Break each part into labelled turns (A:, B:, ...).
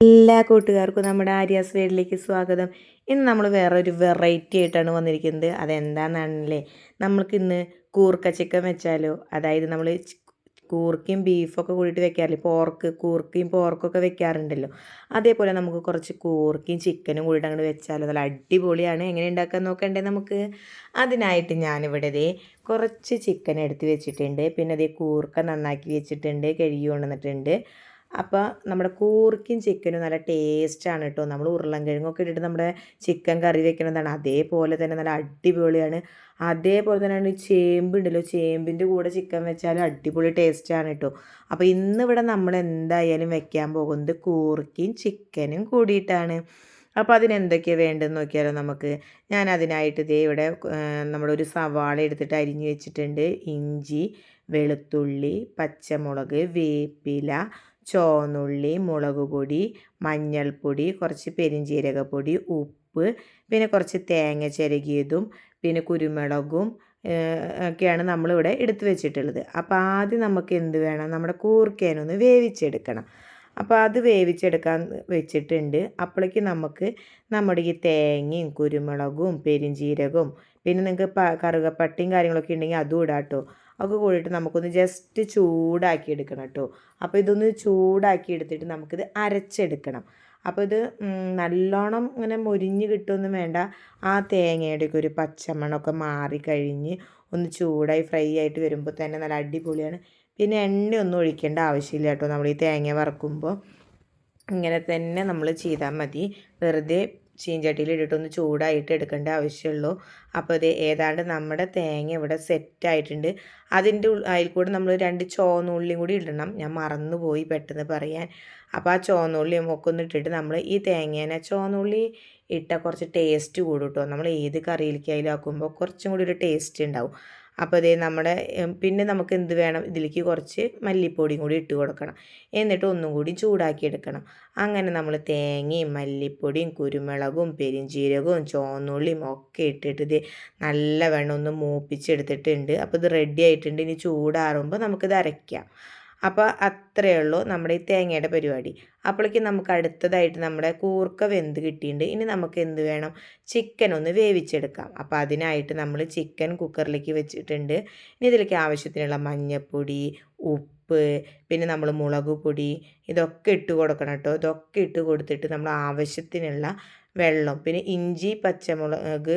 A: എല്ലാ കൂട്ടുകാർക്കും നമ്മുടെ ആര്യാസ് വീട്ടിലേക്ക് സ്വാഗതം. ഇന്ന് നമ്മൾ വേറെ ഒരു വെറൈറ്റി ആയിട്ടാണ് വന്നിരിക്കുന്നത്. അതെന്താണെന്നാണല്ലേ നമ്മൾക്ക് ഇന്ന് കൂർക്ക ചിക്കൻ വെച്ചാലോ അതായത് നമ്മൾ കൂർക്കയും ബീഫൊക്കെ കൂടിയിട്ട് വെക്കാറില്ല? പോർക്ക് കൂർക്കയും പോർക്കൊക്കെ വെക്കാറുണ്ടല്ലോ. അതേപോലെ നമുക്ക് കുറച്ച് കൂർക്കയും ചിക്കനും കൂടിയിട്ട് അങ്ങോട്ട് വെച്ചാലോ. നല്ല അടിപൊളിയാണ്. എങ്ങനെ ഉണ്ടാക്കാൻ നോക്കണ്ടേ നമുക്ക്? അതിനായിട്ട് ഞാനിവിടെ ഇതേ കുറച്ച് ചിക്കൻ എടുത്ത് വെച്ചിട്ടുണ്ട്. പിന്നെ അതേ കൂർക്ക നന്നാക്കി വെച്ചിട്ടുണ്ട്. കഴുകി കൊണ്ടുവന്നിട്ടുണ്ട്. അപ്പോൾ നമ്മുടെ കൂർക്കും ചിക്കനും നല്ല ടേസ്റ്റാണ് കേട്ടോ. നമ്മൾ ഉരുളൻകിഴങ്ങൊക്കെ ഇട്ടിട്ട് നമ്മുടെ ചിക്കൻ കറി വെക്കുന്നതാണ് അതേപോലെ തന്നെ നല്ല അടിപൊളിയാണ്. അതേപോലെ തന്നെയാണ് ചേമ്പ് ഉണ്ടല്ലോ. ചേമ്പിന്റെ കൂടെ ചിക്കൻ വെച്ചാൽ അടിപൊളി ടേസ്റ്റാണ് കേട്ടോ. അപ്പോൾ ഇന്നിവിടെ നമ്മൾ എന്തായാലും വെക്കാൻ പോകുന്നത് കൂർക്കയും ചിക്കനും കൂടിയിട്ടാണ്. അപ്പോൾ അതിനെന്തൊക്കെയാണ് വേണ്ടതെന്ന് നോക്കിയാലോ നമുക്ക്. ഞാൻ അതിനായിട്ട് ഇതേ ഇവിടെ നമ്മളൊരു സവാള എടുത്തിട്ട് അരിഞ്ഞു വെച്ചിട്ടുണ്ട്. ഇഞ്ചി വെളുത്തുള്ളി പച്ചമുളക് വേപ്പില ചുവന്നുള്ളി മുളക് പൊടി മഞ്ഞൾപ്പൊടി കുറച്ച് പെരിഞ്ജീരകപ്പൊടി ഉപ്പ് പിന്നെ കുറച്ച് തേങ്ങ ചിരകിയതും പിന്നെ കുരുമുളകും ഒക്കെയാണ് നമ്മളിവിടെ എടുത്തു വെച്ചിട്ടുള്ളത്. അപ്പോൾ ആദ്യം നമുക്ക് എന്ത് വേണം? നമ്മുടെ കൂർക്കേനൊന്ന് വേവിച്ചെടുക്കണം. അപ്പോൾ അത് വേവിച്ചെടുക്കാൻ വെച്ചിട്ടുണ്ട്. അപ്പോഴേക്ക് നമുക്ക് നമ്മുടെ ഈ തേങ്ങയും കുരുമുളകും പെരിഞ്ജീരകവും പിന്നെ നിങ്ങൾക്ക് കറുകപ്പട്ടയും കാര്യങ്ങളൊക്കെ ഉണ്ടെങ്കിൽ അതും ഇടാം കേട്ടോ ഒക്കെ കൂടിയിട്ട് നമുക്കൊന്ന് ജസ്റ്റ് ചൂടാക്കി എടുക്കണം കേട്ടോ. അപ്പോൾ ഇതൊന്ന് ചൂടാക്കി എടുത്തിട്ട് നമുക്കിത് അരച്ചെടുക്കണം. അപ്പോൾ ഇത് നല്ലോണം ഇങ്ങനെ മൊരിഞ്ഞ് കിട്ടുമൊന്നും വേണ്ട. ആ തേങ്ങയുടെയൊക്കെ ഒരു പച്ചമണമൊക്കെ മാറിക്കഴിഞ്ഞ് ഒന്ന് ചൂടായി ഫ്രൈ ആയിട്ട് വരുമ്പോൾ തന്നെ നല്ല അടിപൊളിയാണ്. പിന്നെ എണ്ണയൊന്നും ഒഴിക്കേണ്ട ആവശ്യമില്ല കേട്ടോ. നമ്മൾ ഈ തേങ്ങ വറക്കുമ്പോൾ ഇങ്ങനെ തന്നെ നമ്മൾ ചെയ്താൽ മതി. വെറുതെ ചീഞ്ചട്ടിയിൽ ഇട്ടിട്ടൊന്ന് ചൂടായിട്ട് എടുക്കേണ്ട ആവശ്യമുള്ളൂ. അപ്പോൾ ഇത് ഏതാണ്ട് നമ്മുടെ തേങ്ങ ഇവിടെ സെറ്റായിട്ടുണ്ട്. അതിന്റെ അതിൽ കൂടെ നമ്മൾ രണ്ട് ചോന്നുള്ളിയും കൂടി ഇടണം. ഞാൻ മറന്നുപോയി പെട്ടെന്ന് പറയാൻ. അപ്പോൾ ആ ചോന്നുള്ളിയും ഒക്കെ ഒന്ന് ഇട്ടിട്ട് നമ്മൾ ഈ തേങ്ങേനെ ചോന്നുള്ളി ഇട്ട കുറച്ച് ടേസ്റ്റ് കൂടും കേട്ടോ നമ്മൾ ഏത് കറിയിലേക്കായാലും ആക്കുമ്പോൾ കുറച്ചും കൂടി ഒരു ടേസ്റ്റ് ഉണ്ടാവും. അപ്പോൾ ഇതേ നമ്മുടെ പിന്നെ നമുക്ക് എന്ത് വേണം? ഇതിലേക്ക് കുറച്ച് മല്ലിപ്പൊടിയും കൂടി ഇട്ട് കൊടുക്കണം. എന്നിട്ട് ഒന്നും കൂടി ചൂടാക്കി എടുക്കണം. അങ്ങനെ നമ്മൾ തേങ്ങയും മല്ലിപ്പൊടിയും കുരുമുളകും പെരിഞ്ചീരകവും ചോന്നുള്ളിയും ഒക്കെ ഇട്ടിട്ട് ഇത് നല്ലവണ്ണം ഒന്ന് മൂപ്പിച്ചെടുത്തിട്ടുണ്ട്. അപ്പോൾ ഇത് റെഡി ആയിട്ടുണ്ട്. ഇനി ചൂടാറുമ്പോൾ നമുക്കിത് അരയ്ക്കാം. അപ്പോൾ അത്രയേ ഉള്ളൂ നമ്മുടെ ഈ തേങ്ങയുടെ പരിപാടി. അപ്പോഴേക്കും നമുക്ക് അടുത്തതായിട്ട് നമ്മുടെ കൂർക്ക വെന്ത് കിട്ടിയിട്ടുണ്ട്. ഇനി നമുക്ക് എന്ത് വേണം? ചിക്കൻ ഒന്ന് വേവിച്ചെടുക്കാം. അപ്പോൾ അതിനായിട്ട് നമ്മൾ ചിക്കൻ കുക്കറിലേക്ക് വെച്ചിട്ടുണ്ട്. ഇനി ഇതിലേക്ക് ആവശ്യത്തിനുള്ള മഞ്ഞൾപ്പൊടി ഉപ്പ് പിന്നെ നമ്മൾ മുളക് പൊടി ഇതൊക്കെ ഇട്ട് കൊടുക്കണം കേട്ടോ. ഇതൊക്കെ ഇട്ട് കൊടുത്തിട്ട് നമ്മൾ ആവശ്യത്തിനുള്ള വെള്ളം പിന്നെ ഇഞ്ചി പച്ചമുളക്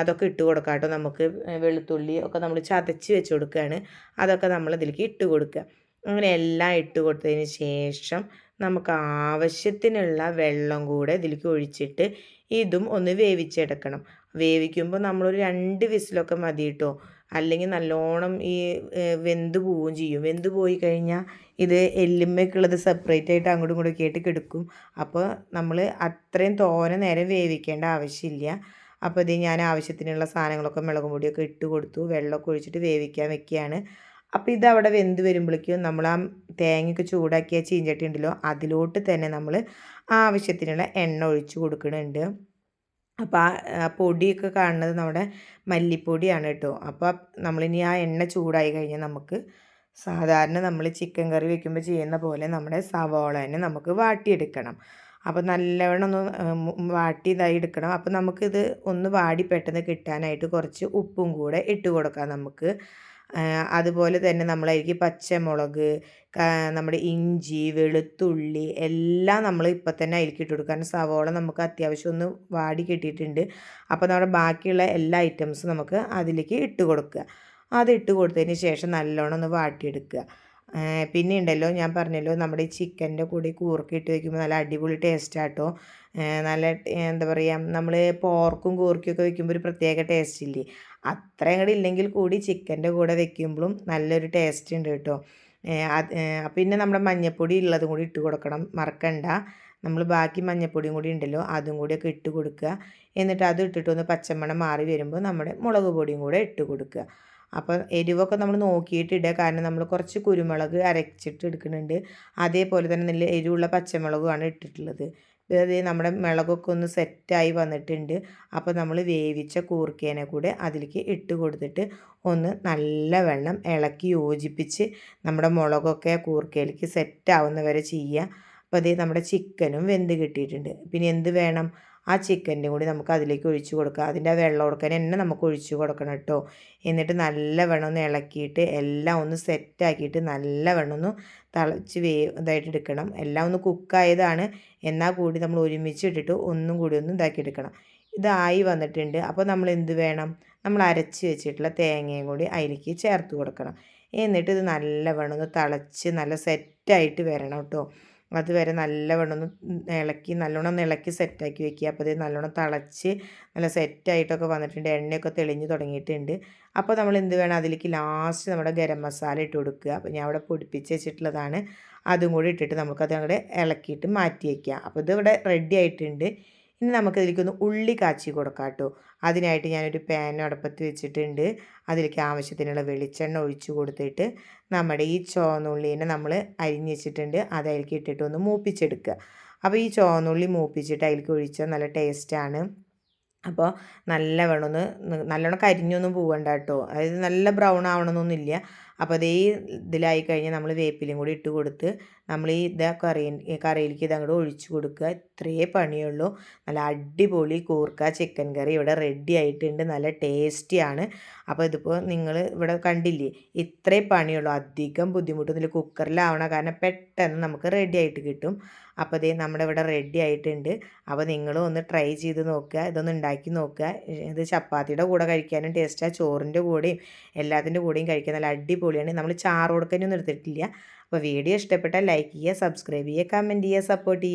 A: അതൊക്കെ ഇട്ട് കൊടുക്കാം കേട്ടോ. നമുക്ക് വെളുത്തുള്ളി ഒക്കെ നമ്മൾ ചതച്ച് വെച്ച് കൊടുക്കുകയാണ്. അതൊക്കെ നമ്മൾ ഇതിലേക്ക് ഇട്ട് കൊടുക്കുക. അങ്ങനെ എല്ലാം ഇട്ട് കൊടുത്തതിന് ശേഷം നമുക്ക് ആവശ്യത്തിനുള്ള വെള്ളം കൂടെ ഇതിലേക്ക് ഒഴിച്ചിട്ട് ഇതും ഒന്ന് വേവിച്ചെടുക്കണം. വേവിക്കുമ്പോൾ നമ്മളൊരു രണ്ട് വിസിലൊക്കെ മതി കേട്ടോ. അല്ലെങ്കിൽ നല്ലോണം ഈ വെന്ത് പോവുകയും ചെയ്യും. വെന്ത് പോയി കഴിഞ്ഞാൽ ഇത് എല്ലുമ്മയ്ക്കുള്ളത് സെപ്പറേറ്റ് ആയിട്ട് അങ്ങോട്ടും ഇങ്ങോട്ടും കേട്ട് കിടക്കും. അപ്പോൾ നമ്മൾ അത്രയും തോനെ നേരം വേവിക്കേണ്ട ആവശ്യമില്ല. അപ്പോൾ ഇത് ഞാൻ ആവശ്യത്തിനുള്ള സാധനങ്ങളൊക്കെ മുളകും പൊടിയൊക്കെ ഇട്ട് കൊടുത്തു. വെള്ളമൊക്കെ ഒഴിച്ചിട്ട് വേവിക്കാൻ വെക്കുകയാണ്. അപ്പോൾ ഇത് അവിടെ വെന്ത് വരുമ്പോഴേക്കും നമ്മൾ ആ തേങ്ങയൊക്കെ ചൂടാക്കിയ ചീഞ്ചട്ടി ഉണ്ടല്ലോ അതിലോട്ട് തന്നെ നമ്മൾ ആവശ്യത്തിനുള്ള എണ്ണ ഒഴിച്ച് കൊടുക്കുന്നുണ്ട് അപ്പോൾ ആ പൊടിയൊക്കെ കാണുന്നത് നമ്മുടെ മല്ലിപ്പൊടിയാണ് കേട്ടോ. അപ്പോൾ നമ്മളിനി ആ എണ്ണ ചൂടായി കഴിഞ്ഞാൽ നമുക്ക് സാധാരണ നമ്മൾ ചിക്കൻ കറി വെക്കുമ്പോൾ ചെയ്യുന്ന പോലെ നമ്മുടെ സവോള തന്നെ നമുക്ക് വാട്ടിയെടുക്കണം. അപ്പോൾ നല്ലവണ്ണം ഒന്ന് വാട്ടി ഇതായി എടുക്കണം. അപ്പോൾ നമുക്കിത് ഒന്ന് വാടി പെട്ടെന്ന് കിട്ടാനായിട്ട് കുറച്ച് ഉപ്പും കൂടെ ഇട്ട് കൊടുക്കാം നമുക്ക്. അതുപോലെ തന്നെ നമ്മളതിലേക്ക് പച്ചമുളക് നമ്മുടെ ഇഞ്ചി വെളുത്തുള്ളി എല്ലാം നമ്മൾ ഇപ്പം തന്നെ അതിലേക്ക് ഇട്ട് കൊടുക്കും കാരണം സവോള നമുക്ക് അത്യാവശ്യം ഒന്ന് വാടി കിട്ടിയിട്ടുണ്ട്. അപ്പോൾ നമ്മുടെ ബാക്കിയുള്ള എല്ലാ ഐറ്റംസും നമുക്ക് അതിലേക്ക് ഇട്ട് കൊടുക്കുക. അത് ഇട്ട് കൊടുത്തതിന് ശേഷം നല്ലോണം ഒന്ന് വാട്ടിയെടുക്കുക. പിന്നെ ഉണ്ടല്ലോ ഞാൻ പറഞ്ഞല്ലോ നമ്മുടെ ഈ ചിക്കന്റെ കൂടെ കൂർക്ക ഇട്ട് വയ്ക്കുമ്പോൾ നല്ല അടിപൊളി ടേസ്റ്റാട്ടോ നല്ല എന്താ പറയുക നമ്മൾ പോർക്കും കൂർക്കിയൊക്കെ വെക്കുമ്പോൾ ഒരു പ്രത്യേക ടേസ്റ്റ് ഇല്ലേ? അത്രയും ഇല്ലെങ്കിൽ കൂടി ചിക്കന്റെ കൂടെ വെക്കുമ്പോഴും നല്ലൊരു ടേസ്റ്റ് ഉണ്ട് കേട്ടോ. പിന്നെ നമ്മുടെ മഞ്ഞപ്പൊടി ഉള്ളതും കൂടി ഇട്ട് കൊടുക്കണം. മറക്കണ്ട. നമ്മൾ ബാക്കി മഞ്ഞപ്പൊടിയും കൂടി ഉണ്ടല്ലോ അതും കൂടിയൊക്കെ ഇട്ട് കൊടുക്കുക. എന്നിട്ട് അത് ഇട്ടിട്ട് ഒന്ന് പച്ചമണം മാറി വരുമ്പോൾ നമ്മുടെ മുളക് പൊടിയും കൂടെ ഇട്ട് കൊടുക്കുക. അപ്പോൾ എരിവൊക്കെ നമ്മൾ നോക്കിയിട്ട് ഇടുക. കാരണം നമ്മൾ കുറച്ച് കുരുമുളക് അരച്ചിട്ട് എടുക്കുന്നുണ്ട്. അതേപോലെ തന്നെ നല്ല എരിവുള്ള പച്ചമുളകുമാണ് ഇട്ടിട്ടുള്ളത്. അത് നമ്മുടെ മുളകൊക്കെ ഒന്ന് സെറ്റായി വന്നിട്ടുണ്ട്. അപ്പോൾ നമ്മൾ വേവിച്ച കൂർക്കേനെ കൂടെ അതിലേക്ക് ഇട്ട് കൊടുത്തിട്ട് ഒന്ന് നല്ല വെള്ളം ഇളക്കി യോജിപ്പിച്ച് നമ്മുടെ മുളകൊക്കെ കൂർക്കയിലേക്ക് സെറ്റാവുന്ന വരെ ചെയ്യുക. അപ്പോൾ അതേ നമ്മുടെ ചിക്കനും വെന്ത് കിട്ടിയിട്ടുണ്ട്. പിന്നെ എന്ത് വേണം? ആ ചിക്കന്റെ കൂടി നമുക്ക് അതിലേക്ക് ഒഴിച്ചു കൊടുക്കുക അതിന്റെ വെള്ളം കൊടുക്കാൻ തന്നെ നമുക്ക് ഒഴിച്ചു കൊടുക്കണം കേട്ടോ. എന്നിട്ട് നല്ല വെള്ളം ഒന്ന് ഇളക്കിയിട്ട് എല്ലാം ഒന്ന് സെറ്റാക്കിയിട്ട് നല്ല വെള്ളം ഒന്ന് തിളച്ച് വേ ഇതായിട്ട് എടുക്കണം. എല്ലാം ഒന്ന് കുക്കായതാണ് എന്നാൽ കൂടി നമ്മൾ ഒരുമിച്ച് ഇട്ടിട്ട് ഒന്നും കൂടി ഒന്ന് ഇതാക്കി എടുക്കണം. ഇതായി വന്നിട്ടുണ്ട്. അപ്പോൾ നമ്മൾ എന്ത് വേണം? നമ്മൾ അരച്ച് വെച്ചിട്ടുള്ള തേങ്ങയും കൂടി അതിലേക്ക് ചേർത്ത് കൊടുക്കണം. എന്നിട്ട് ഇത് നല്ലവണ്ണം ഒന്ന് തിളച്ച് നല്ല സെറ്റായിട്ട് വരണം കേട്ടോ. അതുവരെ നല്ലവണ്ണം ഒന്ന് ഇളക്കി നല്ലോണം ഒന്ന് ഇളക്കി സെറ്റാക്കി വെക്കുക. അപ്പോൾ ഇത് നല്ലോണം തിളച്ച് നല്ല സെറ്റായിട്ടൊക്കെ വന്നിട്ടുണ്ട്. എണ്ണയൊക്കെ തെളിഞ്ഞ് തുടങ്ങിയിട്ടുണ്ട്. അപ്പോൾ നമ്മൾ എന്ത് വേണം അതിലേക്ക് ലാസ്റ്റ് നമ്മുടെ ഗരം മസാല ഇട്ട് കൊടുക്കുക. അപ്പോൾ ഞാൻ അവിടെ പൊടിപ്പിച്ച് വെച്ചിട്ടുള്ളതാണ്. അതും കൂടി ഇട്ടിട്ട് നമുക്കത് അങ്ങോട്ട് ഇളക്കിയിട്ട് മാറ്റി വയ്ക്കുക അപ്പോൾ ഇത് ഇവിടെ റെഡി ആയിട്ടുണ്ട്. ഇനി നമുക്കതിലേക്കൊന്ന് ഉള്ളി കാച്ചി കൊടുക്കാം കേട്ടോ അതിനായിട്ട് ഞാനൊരു പാൻ അടുപ്പത്ത് വെച്ചിട്ടുണ്ട്. അതിലേക്ക് ആവശ്യത്തിനുള്ള വെളിച്ചെണ്ണ ഒഴിച്ച് കൊടുത്തിട്ട് നമ്മുടെ ഈ ചുവന്നുള്ളീനെ നമ്മൾ അരിഞ്ഞ് വെച്ചിട്ടുണ്ട്. അത് അതിലേക്ക് ഇട്ടിട്ട് ഒന്ന് മൂപ്പിച്ചെടുക്കുക. അപ്പോൾ ഈ ചുവന്നുള്ളി മൂപ്പിച്ചിട്ട് അതിലേക്ക് ഒഴിച്ചാൽ നല്ല ടേസ്റ്റാണ് അപ്പോൾ നല്ലവണ്ണം ഒന്ന് നല്ലോണം കരിഞ്ഞൊന്നും പോകണ്ട കേട്ടോ. അതായത് നല്ല ബ്രൗൺ ആവണമെന്നൊന്നുമില്ല അപ്പോൾ അതേ ഇതിലായി കഴിഞ്ഞാൽ നമ്മൾ വേപ്പിലും കൂടി ഇട്ട് കൊടുത്ത് നമ്മൾ ഈ ഇതാ കറി കറിയിലേക്ക് ഇത് അങ്ങോട്ട് ഒഴിച്ച് കൊടുക്കുക ഇത്രയേ പണിയുള്ളൂ. നല്ല അടിപൊളി കൂർക്ക ചിക്കൻ കറി ഇവിടെ റെഡി ആയിട്ടുണ്ട്. നല്ല ടേസ്റ്റിയാണ് അപ്പോൾ ഇതിപ്പോൾ നിങ്ങൾ ഇവിടെ കണ്ടില്ലേ? ഇത്രേ പണിയുള്ളൂ. അധികം ബുദ്ധിമുട്ടൊന്നുമില്ല കുക്കറിലാവണം കാരണം പെട്ടെന്ന് നമുക്ക് റെഡി ആയിട്ട് കിട്ടും. അപ്പോൾ ഇതേ നമ്മുടെ ഇവിടെ റെഡി ആയിട്ടുണ്ട്. അപ്പോൾ നിങ്ങളും ഒന്ന് ട്രൈ ചെയ്ത് നോക്കുക ഇതൊന്ന് ഉണ്ടാക്കി നോക്കുക ഇത് ചപ്പാത്തിയുടെ കൂടെ കഴിക്കാനും ടേസ്റ്റാണ് ചോറിന്റെ കൂടെയും എല്ലാത്തിന്റെ കൂടെയും കഴിക്കാൻ നല്ല അടിപൊളിയാണ്. നമ്മൾ ചാറ് കൊടുക്കാനൊന്നും എടുത്തിട്ടില്ല. അപ്പോൾ വീഡിയോ ഇഷ്ടപ്പെട്ടാൽ ലൈക്ക് ചെയ്യുക സബ്സ്ക്രൈബ് ചെയ്യുക കമന്റ് ചെയ്യുക സപ്പോർട്ട് ചെയ്യുക.